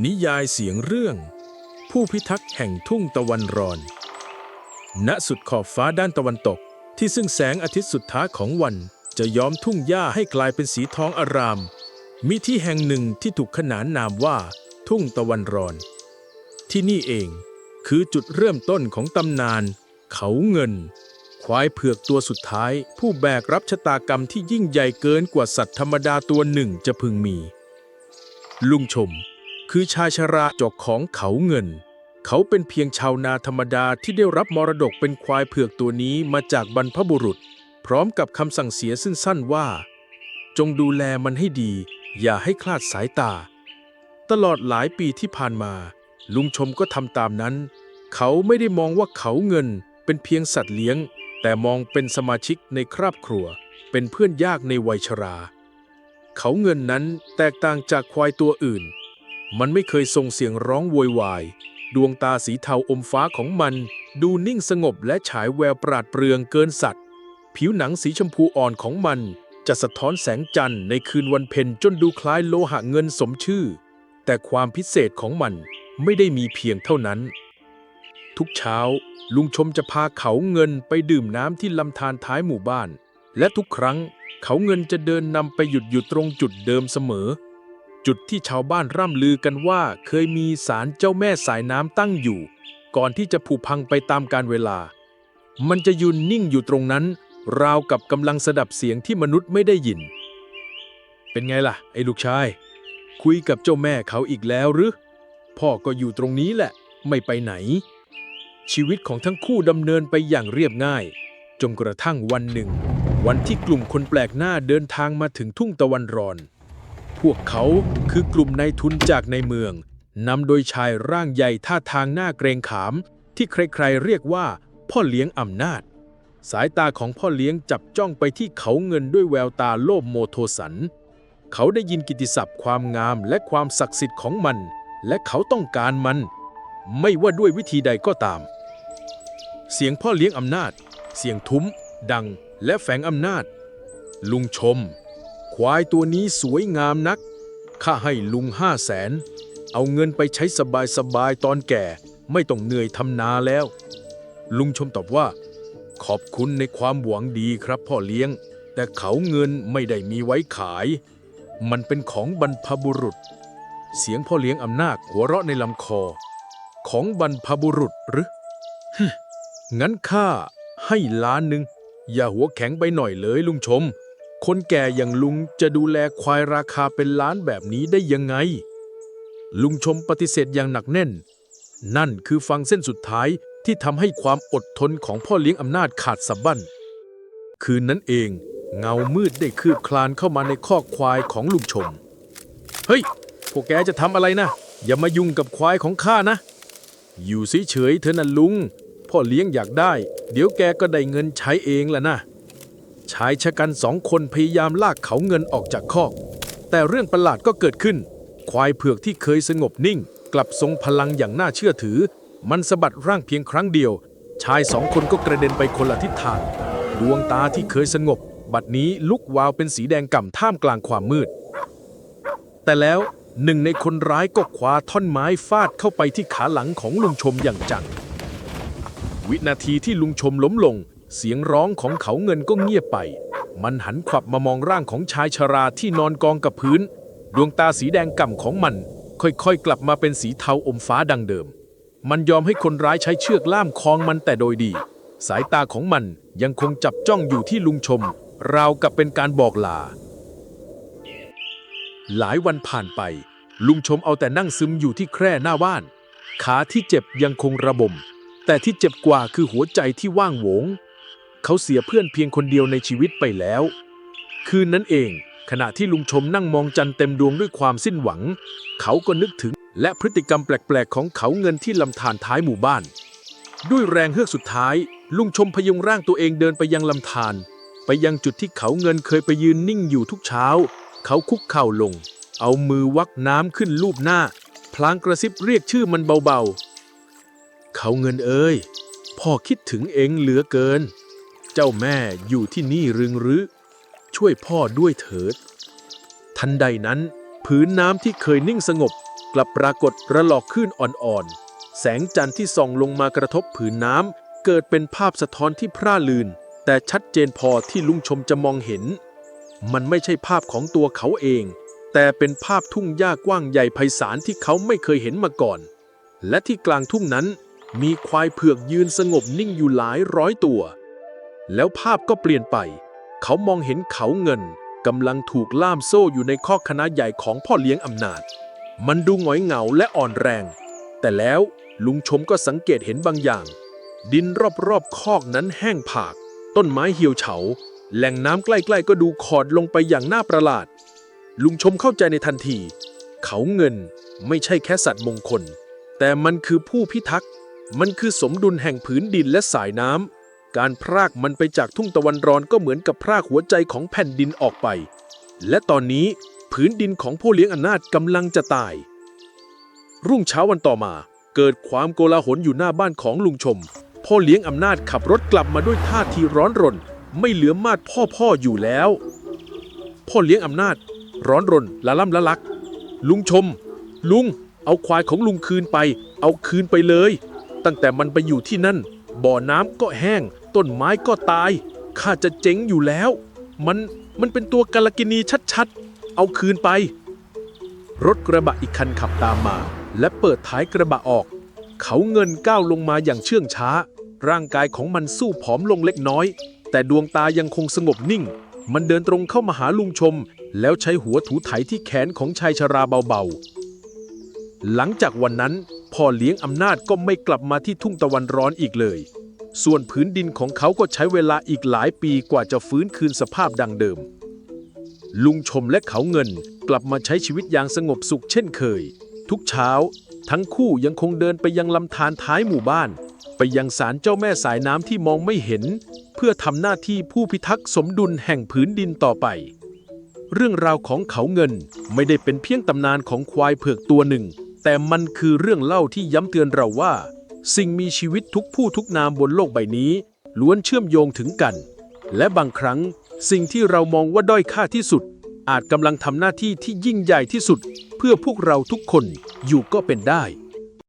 นิยายเสียงเรื่อง ผู้พิทักษ์แห่งทุ่งตะวันรอน ณสุดขอบฟ้าด้านตะวันตก ที่ซึ่งแสงอาทิตย์สุดท้ายของวันจะย้อมทุ่งหญ้าให้กลายเป็นสีทองอาราม มีที่แห่งหนึ่งที่ถูกขนานนามว่า ทุ่งตะวันรอน ที่นี่เองคือจุดเริ่มต้นของตำนาน เขาเงิน ควายเผือกตัวสุดท้าย ผู้แบกรับชะตากรรมที่ยิ่งใหญ่เกินกว่าสัตว์ธรรมดาตัวหนึ่งจะพึงมี ลุงชม คือชายชราจกของเขาเงิน เขาเป็นเพียงชาวนาธรรมดาที่ได้รับมรดกเป็นควายเผือกตัวนี้มาจากบรรพบุรุษ พร้อมกับคำสั่งเสียสั้นว่า จงดูแลมันให้ดี อย่าให้คลาดสายตา ตลอดหลายปีที่ผ่านมา ลุงชมก็ทำตามนั้น เขาไม่ได้มองว่าเขาเงินเป็นเพียงสัตว์เลี้ยง แต่มองเป็นสมาชิกในครอบครัว เป็นเพื่อนยากในวัยชรา เขาเงินนั้นแตกต่างจากควายตัวอื่น มันไม่เคยส่งเสียงร้องโวยวาย ดวงตาสีเทาอมฟ้าของมัน ดูนิ่งสงบและฉายแววปราดเปรื่องเกินสัตว์ ผิวหนังสีชมพูอ่อนของมัน จะสะท้อนแสงจันทร์ในคืนวันเพ็ญจนดูคล้ายโลหะเงินสมชื่อ แต่ความพิเศษของมันไม่ได้มีเพียงเท่านั้น ทุกเช้า ลุงชมจะพาเขาเงินไปดื่มน้ำที่ลำธารท้ายหมู่บ้าน และทุกครั้งเขาเงินจะเดินนำไปหยุดอยู่ตรงจุดเดิมเสมอ จุดที่ชาวบ้านร่ำลือกันว่าเคยมีศาลเจ้าแม่สายน้ำตั้งอยู่ ก่อนที่จะผุพังไปตามกาลเวลา มันจะยืนนิ่งอยู่ตรงนั้น ราวกับกำลังสดับเสียงที่มนุษย์ไม่ได้ยิน เป็นไงล่ะ ไอ้ลูกชาย คุยกับเจ้าแม่เขาอีกแล้วหรือพ่อก็อยู่ตรงนี้แหละ ไม่ไปไหน ชีวิตของทั้งคู่ดำเนินไปอย่างเรียบง่าย จนกระทั่งวันหนึ่ง วันที่กลุ่มคนแปลกหน้าเดินทางมาถึงทุ่งตะวันรอน พวกเขาคือกลุ่มนายทุนจากในเมือง นำโดยชายร่างใหญ่ท่าทางหน้าเกรงขาม ที่ใครๆเรียกว่า พ่อเลี้ยงอำนาจ สายตาของพ่อเลี้ยงจับจ้องไปที่เขาเงินด้วยแววตาโลภโมโทสัน เขาได้ยินกิตติศัพท์ความงามและความศักดิ์สิทธิ์ของมัน และเขาต้องการมัน ไม่ว่าด้วยวิธีใดก็ตาม เสียงพ่อเลี้ยงอำนาจ เสียงทุ้ม ดัง และแฝงอำนาจ ลุงชม ควายตัวนี้สวยงามนัก ข้าให้ลุงห้าแสน เอาเงินไปใช้สบายๆตอนแก่ ไม่ต้องเหนื่อยทำนาแล้ว ลุงชมตอบว่า ขอบคุณในความหวังดีครับพ่อเลี้ยง แต่เขาเงินไม่ได้มีไว้ขาย มันเป็นของบรรพบุรุษ เสียงพ่อเลี้ยงอำนาจหัวเราะในลำคอ ของบรรพบุรุษหรือฮึงั้นข้าให้ล้านหนึ่งอย่าหัวแข็งไปหน่อยเลยลุงชม คนแก่อย่างลุงจะดูแลควายราคาเป็นล้านแบบนี้ได้ยังไง ลุงชมปฏิเสธอย่างหนักแน่น นั่นคือฟังเส้นสุดท้ายที่ทำให้ความอดทนของพ่อเลี้ยงอำนาจขาดสะบั้น คืนนั้นเอง เงามืดได้คืบคลานเข้ามาในคอกควายของลุงชม เฮ้ย พวกแกจะทำอะไรนะ อย่ามายุ่งกับควายของข้านะ อยู่เฉยๆเถอะนะลุง พ่อเลี้ยงอยากได้ เดี๋ยวแกก็ได้เงินใช้เองแหละนะ ชายชะกันสองคนพยายามลากเขาเงินออกจากคอก แต่เรื่องประหลาดก็เกิดขึ้น ควายเผือกที่เคยสงบนิ่ง กลับทรงพลังอย่างน่าเชื่อถือ มันสะบัดร่างเพียงครั้งเดียว ชายสองคนก็กระเด็นไปคนละทิศทาง ดวงตาที่เคยสงบ บัดนี้ลุกวาวเป็นสีแดงก่ำท่ามกลางความมืด แต่แล้วหนึ่งในคนร้ายก็คว้าท่อนไม้ฟาดเข้าไปที่ขาหลังของลุงชมอย่างจัง วินาทีที่ลุงชมล้มลง เสียงร้องของเขาเงินก็เงียบไป มันหันขวับมามองร่างของชายชราที่นอนกองกับพื้น ดวงตาสีแดงก่ำของมัน ค่อยๆ กลับมาเป็นสีเทาอมฟ้าดังเดิม มันยอมให้คนร้ายใช้เชือกล่ามคองมันแต่โดยดี สายตาของมันยังคงจับจ้องอยู่ที่ลุงชม ราวกับเป็นการบอกลา หลายวันผ่านไป ลุงชมเอาแต่นั่งซึมอยู่ที่แคร่หน้าบ้าน ขาที่เจ็บยังคงระบม แต่ที่เจ็บกว่าคือหัวใจที่ว่างโหวง เขาเสียเพื่อนเพียงคนเดียวในชีวิตไปแล้ว คืนนั้นเอง ขณะที่ลุงชมนั่งมองจันทร์เต็มดวงด้วยความสิ้นหวัง เขาก็นึกถึงและพฤติกรรมแปลกๆ ของเขาเงินที่ลำธารท้ายหมู่บ้าน ด้วยแรงเฮือกสุดท้าย ลุงชมพยุงร่างตัวเองเดินไปยังลำธารไปยังจุดที่เขาเงินเคยไปยืนนิ่งอยู่ทุกเช้า เขาคุกเข่าลง เอามือวักน้ำขึ้นลูบหน้า พลางกระซิบเรียกชื่อมันเบาๆ เขาเงินเอ้ยพ่อคิดถึงเองเหลือเกิน เจ้าแม่อยู่ที่นี่รึงหรือ ช่วยพ่อด้วยเถิด ทันใดนั้น ผืนน้ำที่เคยนิ่งสงบ กลับปรากฏระลอกขึ้นอ่อนๆ แสงจันทร์ที่ส่องลงมากระทบผืนน้ำเกิดเป็นภาพสะท้อนที่พร่าลืน แต่ชัดเจนพอที่ลุงชมจะมองเห็น มันไม่ใช่ภาพของตัวเขาเอง แต่เป็นภาพทุ่งหญ้ากว้างใหญ่ไพศาลที่เขาไม่เคยเห็นมาก่อน และที่กลางทุ่งนั้นมีควายเผือกยืนสงบนิ่งอยู่หลายร้อยตัว แล้วภาพก็เปลี่ยนไป เขามองเห็นเขาเงินกำลังถูกล่ามโซ่อยู่ในข้อกคณะใหญ่ของพ่อเลี้ยงอำนาจ มันดูหงอยเหงาและอ่อนแรง แต่แล้วลุงชมก็สังเกตเห็นบางอย่าง ดินรอบๆคอกนั้นแห้งผาก ต้นไม้เหี่ยวเฉา แหล่งน้ำใกล้ๆก็ดูขอดลงไปอย่างน่าประหลาด ลุงชมเข้าใจในทันที เขาเงินไม่ใช่แค่สัตว์มงคล แต่มันคือผู้พิทักษ์ มันคือสมดุลแห่งผืนดินและสายน้ำ การพรากมันไปจากทุ่งตะวันร้อนก็เหมือนกับพรากหัวใจของแผ่นดินออกไป และตอนนี้ผืนดินของผู้เลี้ยงอำนาจกำลังจะตาย รุ่งเช้าวันต่อมา เกิดความโกลาหลอยู่หน้าบ้านของลุงชม พ่อเลี้ยงอำนาจขับรถกลับมาด้วยท่าทีร้อนรน ไม่เหลือมาดพ่อพ่ออยู่แล้ว พ่อเลี้ยงอำนาจ ร้อนรนละล่ำละลัก ลุงชม ลุง เอาควายของลุงคืนไป เอาคืนไปเลย ตั้งแต่มันไปอยู่ที่นั่น บ่อน้ำก็แห้ง ต้นไม้ก็ตาย ข้าจะเจ๊งอยู่แล้ว มันมันเป็นตัวกาลกินีชัดๆ เอาคืนไป รถกระบะอีกคันขับตามมา และเปิดท้ายกระบะออก เขาเงินก้าวลงมาอย่างเชื่องช้า ร่างกายของมันสู้ผอมลงเล็กน้อย แต่ดวงตายังคงสงบนิ่ง มันเดินตรงเข้ามาหาลุงชม แล้วใช้หัวถูไถที่แขนของชายชราเบาๆ หลังจากวันนั้นพ่อเลี้ยงอำนาจก็ไม่กลับมาที่ทุ่งตะวันร้อนอีกเลย ส่วนพื้นดินของเขาก็ใช้เวลาอีกหลายปีกว่าจะฟื้นคืนสภาพดังเดิม ลุงชมและเขาเงินกลับมาใช้ชีวิตอย่างสงบสุขเช่นเคย ทุกเช้า ทั้งคู่ยังคงเดินไปยังลำธารท้ายหมู่บ้าน ไปยังศาลเจ้าแม่สายน้ำที่มองไม่เห็น เพื่อทำหน้าที่ผู้พิทักษ์สมดุลแห่งผืนดินต่อไป เรื่องราวของเขาเงินไม่ได้เป็นเพียงตำนานของควายเผือกตัวหนึ่ง แต่มันคือเรื่องเล่าที่ย้ำเตือนเราว่า สิ่งมีชีวิตทุกผู้ทุกนามบนโลกใบนี้ ล้วนเชื่อมโยงถึงกัน และบางครั้ง สิ่งที่เรามองว่าด้อยค่าที่สุด อาจกำลังทำหน้าที่ที่ยิ่งใหญ่ที่สุด เพื่อพวกเราทุกคนอยู่ก็เป็นได้